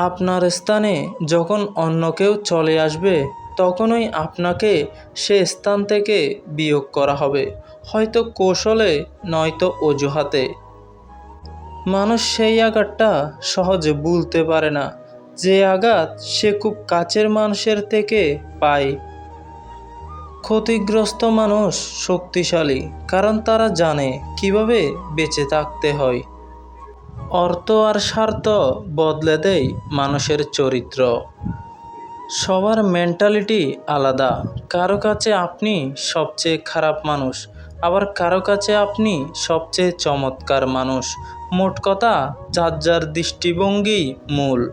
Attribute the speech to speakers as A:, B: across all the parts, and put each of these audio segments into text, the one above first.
A: আপনার স্থানে যখন অন্য কেউ চলে আসবে, তখনই আপনাকে সে স্থান থেকে বিয়োগ করা হবে। হয়তো কৌশলে, নয়তো অজুহাতে। মানুষ সেই আঘাতটা সহজে ভুলতে পারে না। যে আঘাত সে খুব কাছের মানুষের থেকে পায়। ক্ষতিগ্রস্ত মানুষ শক্তিশালী, কারণ তারা জানে কীভাবে বেঁচে থাকতে হয়। অর্থ আর স্বার্থ বদলে দেয় মানুষের চরিত্র। সবার মেন্টালিটি আলাদা। কারও কাছে আপনি সবচেয়ে খারাপ মানুষ, আবার কারও কাছে আপনি সবচেয়ে চমৎকার মানুষ। মোট কথা, যার যার দৃষ্টিভঙ্গি মূল।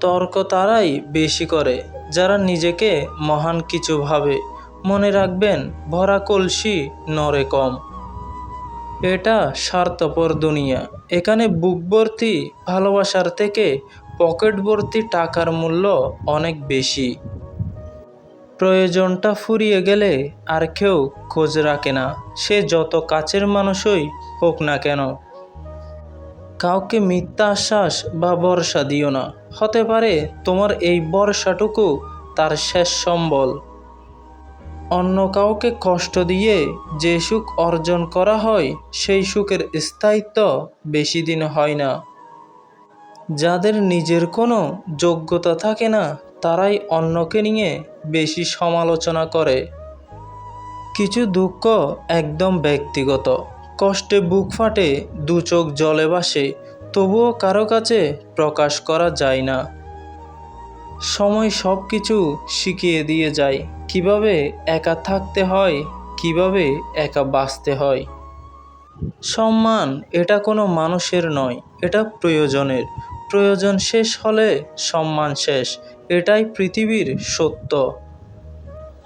A: তর্ক তারাই বেশি করে, যারা নিজেকে মহান কিছু ভাবে। মনে রাখবেন, ভরা কলসি নরে কম। এটা স্বার্থপর দুনিয়া। এখানে বুক ভর্তি ভালোবাসার থেকে পকেট ভর্তি টাকার মূল্য অনেক বেশি। প্রয়োজনটা ফুরিয়ে গেলে আর কেউ খোঁজ রাখে না। সে যত কাছের মানুষই হোক না কেন। কাউকে মিথ্যা আশ্বাস বা ভরসা দিও না। হতে পারে তোমার এই ভরসাটুকু তার শেষ সম্বল। অন্য কাউকে কষ্ট দিয়ে যে সুখ অর্জন করা হয়, সেই সুখের স্থায়িত্ব বেশি দিন হয় না। যাদের নিজের কোনো যোগ্যতা থাকে না, তারাই অন্যকে নিয়ে বেশি সমালোচনা করে। কিছু দুঃখ একদম ব্যক্তিগত। কষ্টে বুক ফাটে, দু চোখ জলে ভাসে, তবুও কারও কাছে প্রকাশ করা যায় না। সময় সব কিছু শিখিয়ে দিয়ে যায়। কীভাবে একা থাকতে হয়, কীভাবে একা বাঁচতে হয়। সম্মান এটা কোনো মানুষের নয়, এটা প্রয়োজনের। প্রয়োজন শেষ হলে সম্মান শেষ, এটাই পৃথিবীর সত্য।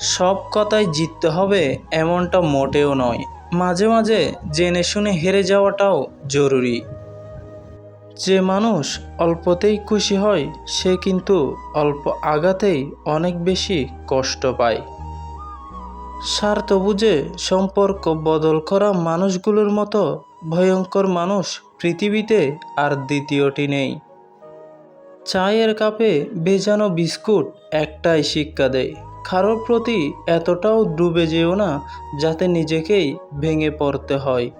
A: সব কথায় জিততে হবে এমনটা মোটেও নয়। মাঝে মাঝে জেনে শুনে হেরে যাওয়াটাও জরুরি। যে মানুষ অল্পতেই খুশি হয়, সে কিন্তু অল্প আঘাতেই অনেক বেশি কষ্ট পায়। স্বার্থ বুঝে সম্পর্ক বদল করা মানুষগুলোর মতো ভয়ঙ্কর মানুষ পৃথিবীতে আর দ্বিতীয়টি নেই। চায়ের কাপে ভেজানো বিস্কুট একটাই শিক্ষা দেয়, কারোর প্রতি এতটাও ডুবে যেও না যাতে নিজেকেই ভেঙে পড়তে হয়।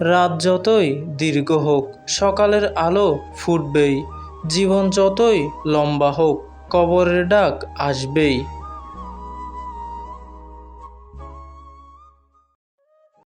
A: রাত যতই দীর্ঘ হোক সকালের আলো ফুটবেই। জীবন যতই লম্বা হোক কবরের ডাক আসবেই।